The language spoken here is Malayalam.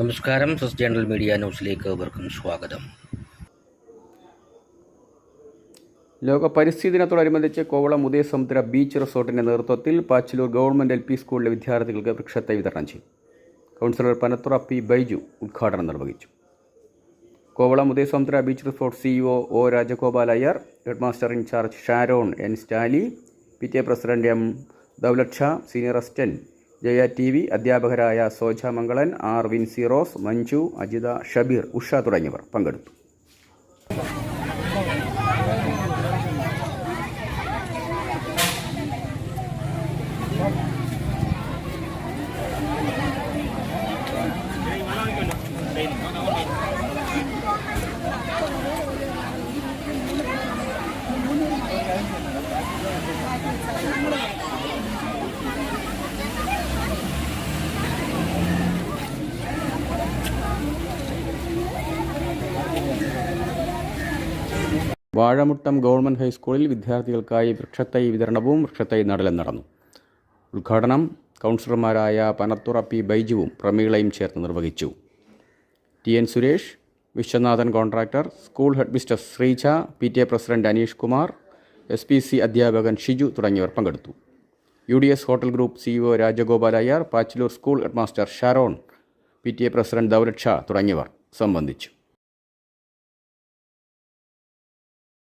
നമസ്കാരം സസ് ജേണൽ മീഡിയ ന്യൂസിലേക്ക് അവർക്കും സ്വാഗതം. ലോക പരിസ്ഥിതി ദിനത്തോടനുബന്ധിച്ച് കോവളം ഉദയസമുദ്ര ബീച്ച് റിസോർട്ടിന്റെ നേതൃത്വത്തിൽ പാച്ചിലൂർ ഗവൺമെന്റ് എൽ പി സ്കൂളിലെ വിദ്യാർത്ഥികൾക്ക് വൃക്ഷത്തെ വിതരണം ചെയ്തു. കൗൺസിലർ പനത്തുറ പി ബൈജു ഉദ്ഘാടനം നിർവഹിച്ചു. Kovalam Udayasamudra beach resort CEO O Rajagopal Iyer headmaster in charge Sharon N Staly P T A president M Daulaksha senior assistant Jaya T V അധ്യാപകരായ സോജ മംഗളൻ ആർ വിൻസി മഞ്ജു അജിത ഷബീർ ഉഷ തുടങ്ങിയവർ പങ്കെടുത്തു. വാഴമുട്ടം ഗവൺമെന്റ് ഹൈസ്കൂളിൽ വിദ്യാർത്ഥികൾക്കായി വൃക്ഷത്തൈ വിതരണവും വൃക്ഷത്തൈ നടലും നടന്നു. ഉദ്ഘാടനം കൗൺസിലർമാരായ പനത്തുറ പി ബൈജുവും പ്രമീളയും ചേർന്ന് നിർവഹിച്ചു. T N Suresh Viswanathan contractor school headmistress Sreeja P T A president Aneesh Kumar S P C അധ്യാപകൻ ഷിജു തുടങ്ങിയവർ പങ്കെടുത്തു. U D S hotel group CEO Rajagopal Iyer Pachalloor school headmaster Sharon P T A president Daulaksha തുടങ്ങിയവർ സംബന്ധിച്ചു.